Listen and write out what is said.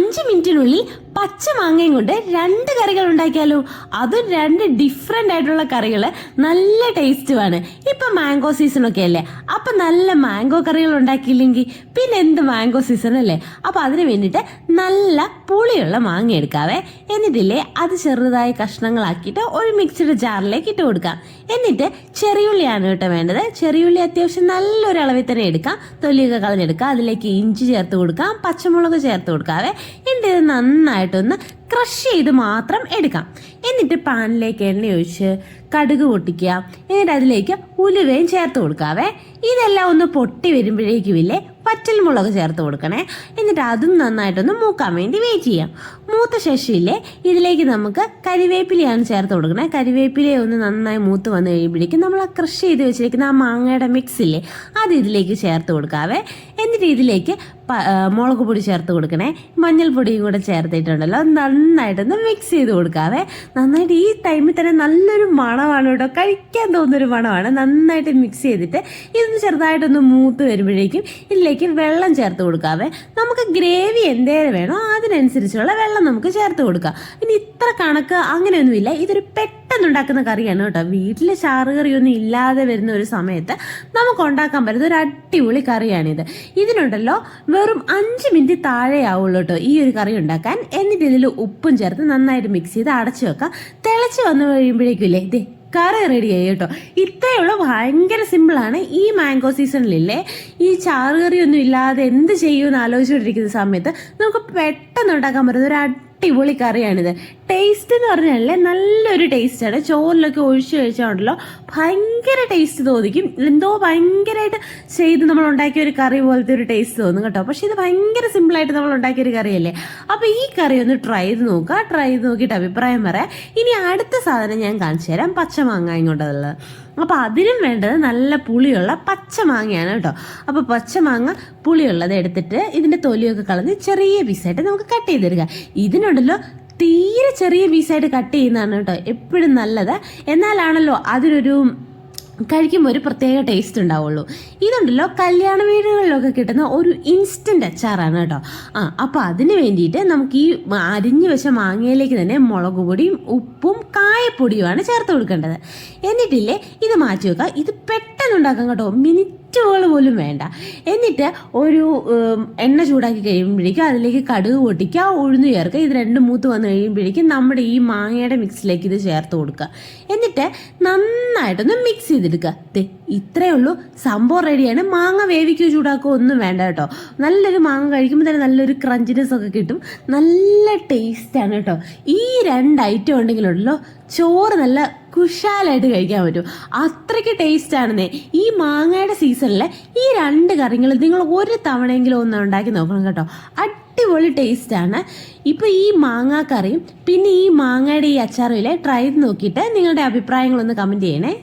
I'm അഞ്ച് മിനിറ്റിനുള്ളിൽ പച്ച മാങ്ങയും കൊണ്ട് രണ്ട് കറികൾ ഉണ്ടാക്കിയാലോ? അതും രണ്ട് ഡിഫറെന്റ് ആയിട്ടുള്ള കറികൾ നല്ല ടേസ്റ്റുമാണ് ഇപ്പൊ മാംഗോ സീസൺ ഒക്കെ അല്ലേ? അപ്പൊ നല്ല മാംഗോ കറികൾ ഉണ്ടാക്കിയില്ലെങ്കിൽ പിന്നെ എന്ത് മാംഗോ സീസൺ അല്ലേ? അപ്പൊ അതിന് വേണ്ടിയിട്ട് നല്ല പുളിയുള്ള മാങ്ങ എടുക്കാവേ. എന്നിട്ടില്ലേ അത് ചെറുതായി കഷ്ണങ്ങളാക്കിയിട്ട് ഒരു മിക്സിയുടെ ജാറിലേക്ക് ഇട്ട് കൊടുക്കാം. എന്നിട്ട് ചെറിയുള്ളിയാണ് കേട്ടോ വേണ്ടത്. ചെറിയുള്ളി അത്യാവശ്യം നല്ലൊരു അളവിൽ തന്നെ എടുക്കാം. തൊലിയൊക്കെ കളഞ്ഞെടുക്കാം. അതിലേക്ക് ഇഞ്ചി ചേർത്ത് കൊടുക്കാം. പച്ചമുളക് ചേർത്ത് കൊടുക്കാവേ. ഇത് നന്നായിട്ടൊന്ന് ക്രഷ് ചെയ്ത് മാത്രം എടുക്കാം. എന്നിട്ട് പാനിലേക്ക് എണ്ണ ഒഴിച്ച് കടുക് പൊട്ടിക്കുക. എന്നിട്ട് അതിലേക്ക് ഉലുവയും ചേർത്ത് കൊടുക്കാവേ. ഇതെല്ലാം ഒന്ന് പൊട്ടി വരുമ്പോഴേക്കും ഇല്ലേ പച്ചൽ മുളക് ചേർത്ത് കൊടുക്കണേ. എന്നിട്ട് അതും നന്നായിട്ടൊന്ന് മൂക്കാൻ വേണ്ടി വെയിറ്റ് ചെയ്യാം. മൂത്ത ശേഷിയില്ലേ ഇതിലേക്ക് നമുക്ക് കരിവേപ്പിലയാണ് ചേർത്ത് കൊടുക്കണേ. കരിവേപ്പിലയെ ഒന്ന് നന്നായി മൂത്ത് വന്നു കഴിയുമ്പോഴേക്കും നമ്മൾ ആ ക്രഷ് ചെയ്ത് വെച്ചിരിക്കുന്ന ആ മാങ്ങയുടെ മിക്സ് ഇല്ലേ അത് ഇതിലേക്ക് ചേർത്ത് കൊടുക്കാവേ. എന്നിട്ട് ഇതിലേക്ക് മുളക് പൊടി ചേർത്ത് കൊടുക്കണേ. മഞ്ഞൾപ്പൊടിയും കൂടെ ചേർത്തിട്ടുണ്ടല്ലോ. നന്നായിട്ടൊന്ന് മിക്സ് ചെയ്ത് കൊടുക്കാവേ. നന്നായിട്ട് ഈ ടൈമിൽ തന്നെ നല്ലൊരു മണമാണ് കേട്ടോ. കഴിക്കാൻ തോന്നുന്നൊരു മണമാണ്. നന്നായിട്ട് മിക്സ് ചെയ്തിട്ട് ഇതൊന്ന് ചെറുതായിട്ടൊന്ന് മൂത്ത് വരുമ്പോഴേക്കും ഇതിലേക്ക് വെള്ളം ചേർത്ത് കൊടുക്കാവേ. നമുക്ക് ഗ്രേവി എന്തേരം വേണോ അതിനനുസരിച്ചുള്ള വെള്ളം നമുക്ക് ചേർത്ത് കൊടുക്കാം. ഇനി ഇത്ര കണക്ക് അങ്ങനെയൊന്നുമില്ല. ഇതൊരു പെട്ടെന്ന് ഉണ്ടാക്കുന്ന കറിയാണ് കേട്ടോ. വീട്ടിൽ ചാറ് കറിയൊന്നും ഇല്ലാതെ വരുന്ന ഒരു സമയത്ത് നമുക്ക് ഉണ്ടാക്കാൻ പറ്റുന്ന ഒരു അടിപൊളി കറിയാണിത്. ഇതിനുണ്ടല്ലോ വെറും അഞ്ച് മിനിറ്റ് താഴെ ആവുള്ളൂ കേട്ടോ ഈ ഒരു കറി ഉണ്ടാക്കാൻ. എന്നിട്ട് ഇതിൽ ഉപ്പും ചേർത്ത് നന്നായിട്ട് മിക്സ് ചെയ്ത് അടച്ചു വെക്കുക തിളച്ച് വന്നു കഴിയുമ്പോഴേക്കില്ലേ ഇതേ കറി റെഡി ആയി കേട്ടോ. ഇത്രയുള്ള ഭയങ്കര സിമ്പിളാണ് ഈ മാംഗോ സീസണിലില്ലേ ഈ ചാറ് കറിയൊന്നും ഇല്ലാതെ എന്ത് ചെയ്യുമെന്ന് ആലോചിച്ചുകൊണ്ടിരിക്കുന്ന സമയത്ത് നമുക്ക് പെട്ടെന്ന് ഉണ്ടാക്കാൻ പറ്റുന്ന ഒരു അടിപൊളി കറിയാണിത്. ടേസ്റ്റ് എന്ന് പറഞ്ഞാലേ നല്ലൊരു ടേസ്റ്റാണ് ചോറിലൊക്കെ ഒഴിച്ചു കഴിച്ചാണല്ലോ ഭയങ്കര ടേസ്റ്റ് തോന്നിക്കും. എന്തോ ഭയങ്കരമായിട്ട് ചെയ്ത് നമ്മൾ ഉണ്ടാക്കിയ ഒരു കറി പോലത്തെ ഒരു ടേസ്റ്റ് തോന്നും കേട്ടോ. പക്ഷെ ഇത് ഭയങ്കര സിമ്പിളായിട്ട് നമ്മൾ ഉണ്ടാക്കിയ ഒരു കറിയല്ലേ? അപ്പോൾ ഈ കറി ഒന്ന് ട്രൈ ചെയ്ത് നോക്കുക ട്രൈ ചെയ്ത് നോക്കിയിട്ട് അഭിപ്രായം പറയാം ഇനി അടുത്ത സാധനം ഞാൻ കാണിച്ചു തരാം. പച്ചമാങ്ങ ഇങ്ങോട്ടുള്ളത്. അപ്പോൾ അതിനും വേണ്ടത് നല്ല പുളിയുള്ള പച്ചമാങ്ങയാണ് കേട്ടോ. അപ്പോൾ പച്ചമാങ്ങ പുളിയുള്ളത് എടുത്തിട്ട് ഇതിന്റെ തൊലിയൊക്കെ കളഞ്ഞ് ചെറിയ പീസായിട്ട് നമുക്ക് കട്ട് ചെയ്തെടുക്കുക ഇതിനുണ്ടല്ലോ തീരെ ചെറിയ പീസായിട്ട് കട്ട് ചെയ്യുന്നതാണ് കേട്ടോ എപ്പോഴും നല്ലത്. എന്നാലാണല്ലോ അതിനൊരു കഴിക്കുമ്പോൾ ഒരു പ്രത്യേക ടേസ്റ്റ് ഉണ്ടാവുള്ളൂ. ഇതുണ്ടല്ലോ കല്യാണ വീടുകളിലൊക്കെ കിട്ടുന്ന ഒരു ഇൻസ്റ്റന്റ് അച്ചാറാണ് കേട്ടോ. ആ അപ്പോൾ അതിന് വേണ്ടിയിട്ട് നമുക്ക് ഈ അരിഞ്ഞു വെച്ച മാങ്ങയിലേക്ക് തന്നെ മുളക് പൊടിയും ഉപ്പും കായപ്പൊടിയുമാണ് ചേർത്ത് കൊടുക്കേണ്ടത്. എന്നിട്ടില്ലേ ഇത് മാറ്റി വെക്കുക. ഇത് പെട്ടെന്ന് ഉണ്ടാക്കാം കേട്ടോ. മിനിറ്റുകൾ പോലും വേണ്ട. എന്നിട്ട് ഒരു എണ്ണ ചൂടാക്കി കഴിയുമ്പോഴേക്കും അതിലേക്ക് കടുക് പൊട്ടിക്കുക ഉഴുന്ന് ചേർക്കുക. ഇത് രണ്ടും മൂത്ത് വന്നു കഴിയുമ്പോഴേക്കും നമ്മുടെ ഈ മാങ്ങയുടെ മിക്സിലേക്ക് ഇത് ചേർത്ത് കൊടുക്കുക. എന്നിട്ട് നന്നായിട്ടൊന്ന് മിക്സ് ചെയ്തെടുക്കുക. ദേ ഇത്രയേ ഉള്ളൂ. സംഭവം റെഡിയാണ് മാങ്ങ വേവിക്കുകയോ ചൂടാക്കുകയോ ഒന്നും വേണ്ട കേട്ടോ. നല്ലൊരു മാങ്ങ കഴിക്കുമ്പോൾ തന്നെ നല്ലൊരു ക്രഞ്ചിനെസ് ഒക്കെ കിട്ടും. നല്ല ടേസ്റ്റാണ് കേട്ടോ. ഈ രണ്ട് ഐറ്റം ഉണ്ടെങ്കിലുണ്ടല്ലോ ചോറ് നല്ല കുശാലായിട്ട് കഴിക്കാൻ പറ്റും. അത്രയ്ക്ക് ടേസ്റ്റ് ആണെന്നേ. ഈ മാങ്ങയുടെ സീസണിലെ ഈ രണ്ട് കറികൾ നിങ്ങൾ ഒരു തവണയെങ്കിലും ഒന്ന് ഉണ്ടാക്കി നോക്കണം കേട്ടോ. അടിപൊളി ടേസ്റ്റ് ആണ്. ഇപ്പൊ ഈ മാങ്ങാ കറിയും പിന്നെ ഈ മാങ്ങയുടെ ഈ അച്ചാറും ട്രൈ ചെയ്ത് നോക്കിയിട്ട് നിങ്ങളുടെ അഭിപ്രായങ്ങളൊന്ന് കമന്റ് ചെയ്യണേ.